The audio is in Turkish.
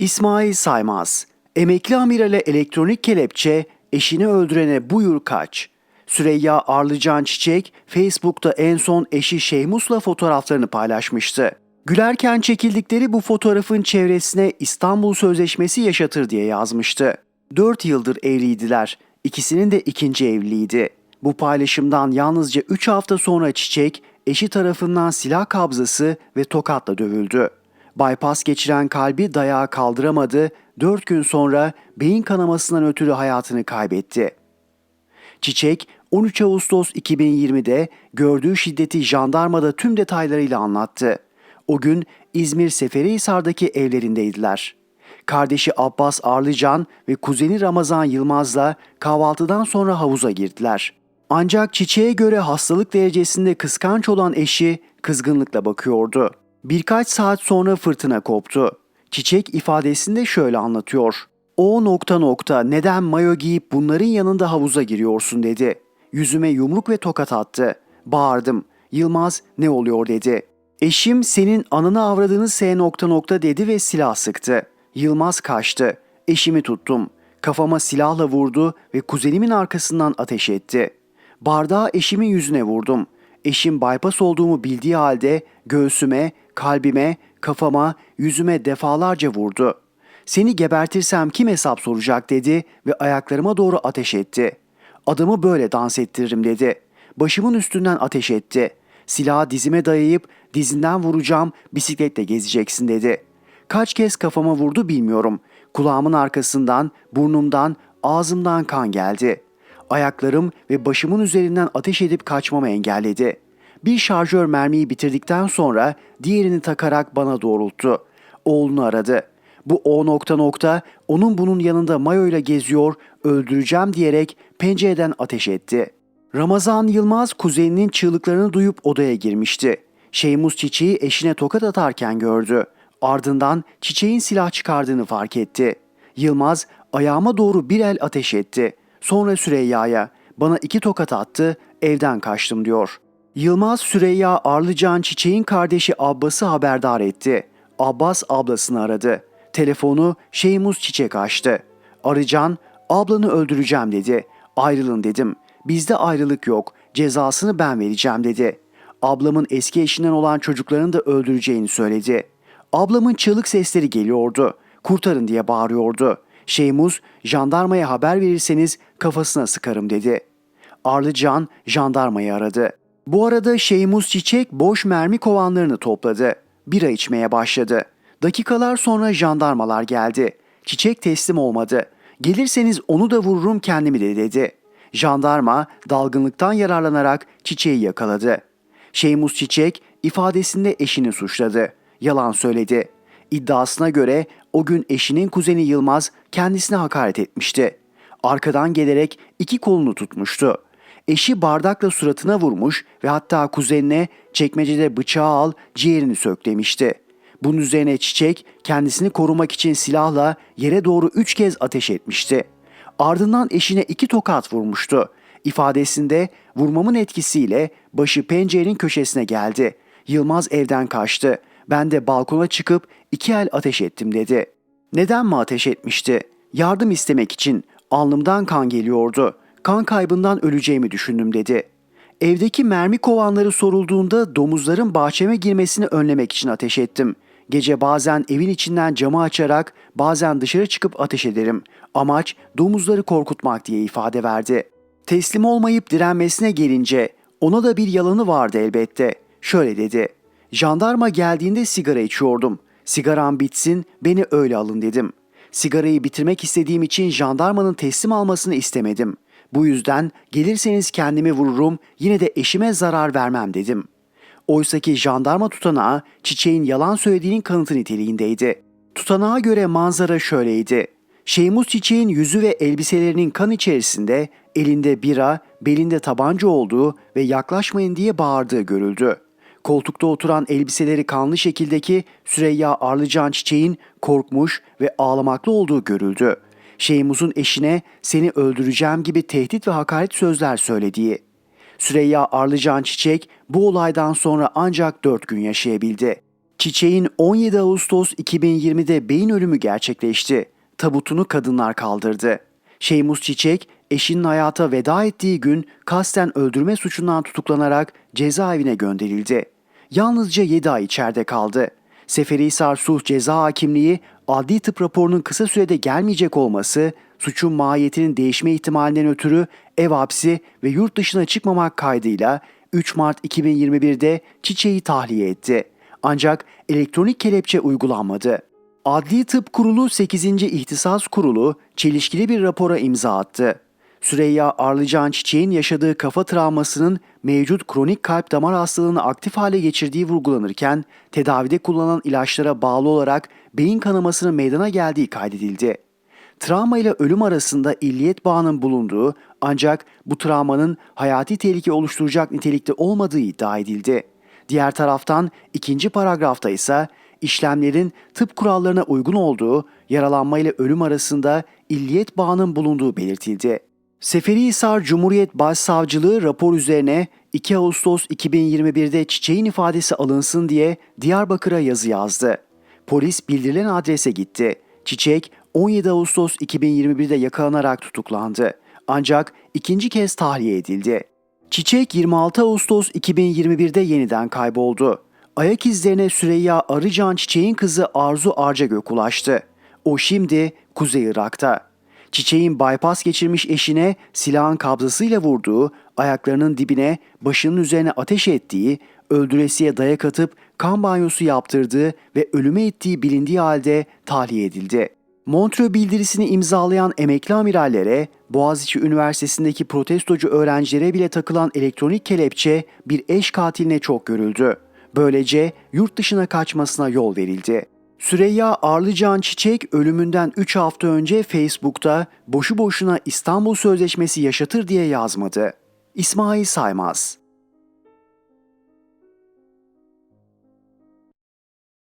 İsmail Saymaz, emekli amirale elektronik kelepçe, eşini öldürene buyur kaç. Süreyya Arlıcan Çiçek, Facebook'ta en son eşi Şeymus'la fotoğraflarını paylaşmıştı. Gülerken çekildikleri bu fotoğrafın çevresine İstanbul Sözleşmesi yaşatır diye yazmıştı. 4 yıldır evliydiler. İkisinin de ikinci evliliğiydi. Bu paylaşımdan yalnızca 3 hafta sonra Çiçek, eşi tarafından silah kabzası ve tokatla dövüldü. Bypass geçiren kalbi dayağı kaldıramadı, 4 gün sonra beyin kanamasından ötürü hayatını kaybetti. Çiçek 13 Ağustos 2020'de gördüğü şiddeti jandarmada tüm detaylarıyla anlattı. O gün İzmir Seferihisar'daki evlerindeydiler. Kardeşi Abbas Arlıcan ve kuzeni Ramazan Yılmaz'la kahvaltıdan sonra havuza girdiler. Ancak çiçeğe göre hastalık derecesinde kıskanç olan eşi kızgınlıkla bakıyordu. Birkaç saat sonra fırtına koptu. Çiçek ifadesinde şöyle anlatıyor. O nokta nokta neden mayo giyip bunların yanında havuza giriyorsun dedi. Yüzüme yumruk ve tokat attı. Bağırdım. Yılmaz ne oluyor dedi. Eşim senin anını avradığını S nokta nokta dedi ve silah sıktı. Yılmaz kaçtı. Eşimi tuttum. Kafama silahla vurdu ve kuzenimin arkasından ateş etti. Bardağı eşimin yüzüne vurdum. Eşim bypass olduğumu bildiği halde göğsüme, kalbime, kafama, yüzüme defalarca vurdu. Seni gebertirsem kim hesap soracak dedi ve ayaklarıma doğru ateş etti. Adamı böyle dans ettiririm dedi. Başımın üstünden ateş etti. Silahı dizime dayayıp dizinden vuracağım bisikletle gezeceksin dedi. Kaç kez kafama vurdu bilmiyorum. Kulağımın arkasından, burnumdan, ağzımdan kan geldi. Ayaklarım ve başımın üzerinden ateş edip kaçmamı engelledi. Bir şarjör mermiyi bitirdikten sonra diğerini takarak bana doğrulttu. Oğlunu aradı. Bu o nokta nokta onun bunun yanında mayoyla geziyor, öldüreceğim diyerek pencereden ateş etti. Ramazan Yılmaz kuzeninin çığlıklarını duyup odaya girmişti. Şeymuz çiçeği eşine tokat atarken gördü. Ardından çiçeğin silah çıkardığını fark etti. Yılmaz ayağıma doğru bir el ateş etti. Sonra Süreyya'ya bana iki tokat attı, evden kaçtım diyor. Yılmaz Süreyya Arlıcan Çiçek'in kardeşi Abbas'ı haberdar etti. Abbas ablasını aradı. Telefonu Şeymuz Çiçek açtı. Arıcan, ablanı öldüreceğim dedi. Ayrılın dedim. Bizde ayrılık yok. Cezasını ben vereceğim dedi. Ablamın eski eşinden olan çocuklarını da öldüreceğini söyledi. Ablamın çığlık sesleri geliyordu. Kurtarın diye bağırıyordu. Şeymuz, jandarmaya haber verirseniz kafasına sıkarım dedi. Arlıcan jandarmayı aradı. Bu arada Şeymuz Çiçek boş mermi kovanlarını topladı. Bira içmeye başladı. Dakikalar sonra jandarmalar geldi. Çiçek teslim olmadı. Gelirseniz onu da vururum kendimi de dedi. Jandarma dalgınlıktan yararlanarak çiçeği yakaladı. Şeymuz Çiçek ifadesinde eşini suçladı. Yalan söyledi. İddiasına göre o gün eşinin kuzeni Yılmaz kendisine hakaret etmişti. Arkadan gelerek iki kolunu tutmuştu. Eşi bardakla suratına vurmuş ve hatta kuzenine çekmecede bıçağı al ciğerini sök demişti. Bunun üzerine Çiçek kendisini korumak için silahla yere doğru üç kez ateş etmişti. Ardından eşine iki tokat vurmuştu. İfadesinde vurmamın etkisiyle başı pencerenin köşesine geldi. Yılmaz evden kaçtı. Ben de balkona çıkıp iki el ateş ettim dedi. Neden mi ateş etmişti? Yardım istemek için. Alnımdan kan geliyordu. Kan kaybından öleceğimi düşündüm dedi. Evdeki mermi kovanları sorulduğunda domuzların bahçeme girmesini önlemek için ateş ettim. Gece bazen evin içinden camı açarak bazen dışarı çıkıp ateş ederim. Amaç domuzları korkutmak diye ifade verdi. Teslim olmayıp direnmesine gelince ona da bir yalanı vardı elbette. Şöyle dedi. Jandarma geldiğinde sigara içiyordum. Sigaram bitsin beni öyle alın dedim. Sigarayı bitirmek istediğim için jandarmanın teslim almasını istemedim. Bu yüzden gelirseniz kendimi vururum yine de eşime zarar vermem dedim. Oysaki jandarma tutanağı çiçeğin yalan söylediğinin kanıtı niteliğindeydi. Tutanağa göre manzara şöyleydi. Şeymuz çiçeğin yüzü ve elbiselerinin kan içerisinde elinde bira, belinde tabanca olduğu ve yaklaşmayın diye bağırdığı görüldü. Koltukta oturan elbiseleri kanlı şekildeki Süreyya Arlıcan Çiçek'in korkmuş ve ağlamaklı olduğu görüldü. Şeymuz'un eşine seni öldüreceğim gibi tehdit ve hakaret sözler söylediği. Süreyya Arlıcan Çiçek bu olaydan sonra ancak dört gün yaşayabildi. Çiçek'in 17 Ağustos 2020'de beyin ölümü gerçekleşti. Tabutunu kadınlar kaldırdı. Şeymus Çiçek, eşinin hayata veda ettiği gün kasten öldürme suçundan tutuklanarak cezaevine gönderildi. Yalnızca 7 ay içeride kaldı. Seferihisar Sulh Ceza Hakimliği adli tıp raporunun kısa sürede gelmeyecek olması, suçun mahiyetinin değişme ihtimalinden ötürü ev hapsi ve yurt dışına çıkmamak kaydıyla 3 Mart 2021'de Çiçeği tahliye etti. Ancak elektronik kelepçe uygulanmadı. Adli Tıp Kurulu 8. İhtisas Kurulu çelişkili bir rapora imza attı. Süreyya Arlıcan Çiçek'in yaşadığı kafa travmasının mevcut kronik kalp damar hastalığını aktif hale geçirdiği vurgulanırken tedavide kullanılan ilaçlara bağlı olarak beyin kanamasının meydana geldiği kaydedildi. Travma ile ölüm arasında illiyet bağının bulunduğu ancak bu travmanın hayati tehlike oluşturacak nitelikte olmadığı iddia edildi. Diğer taraftan ikinci paragrafta ise işlemlerin tıp kurallarına uygun olduğu, yaralanma ile ölüm arasında illiyet bağının bulunduğu belirtildi. Seferihisar Cumhuriyet Başsavcılığı rapor üzerine 2 Ağustos 2021'de çiçeğin ifadesi alınsın diye Diyarbakır'a yazı yazdı. Polis bildirilen adrese gitti. Çiçek 17 Ağustos 2021'de yakalanarak tutuklandı. Ancak ikinci kez tahliye edildi. Çiçek 26 Ağustos 2021'de yeniden kayboldu. Ayak izlerine Süreyya Arıcan Çiçek'in kızı Arzu Arcagök ulaştı. O şimdi Kuzey Irak'ta. Çiçeğin bypass geçirmiş eşine silahın kabzasıyla vurduğu, ayaklarının dibine, başının üzerine ateş ettiği, öldüresiye dayak atıp kan banyosu yaptırdığı ve ölüme ettiği bilindiği halde tahliye edildi. Montreux bildirisini imzalayan emekli amirallere, Boğaziçi Üniversitesi'ndeki protestocu öğrencilere bile takılan elektronik kelepçe bir eş katiline çok görüldü. Böylece yurt dışına kaçmasına yol verildi. Süreyya Arlıcan Çiçek ölümünden 3 hafta önce Facebook'ta boşu boşuna İstanbul Sözleşmesi yaşatır diye yazmadı. İsmail Saymaz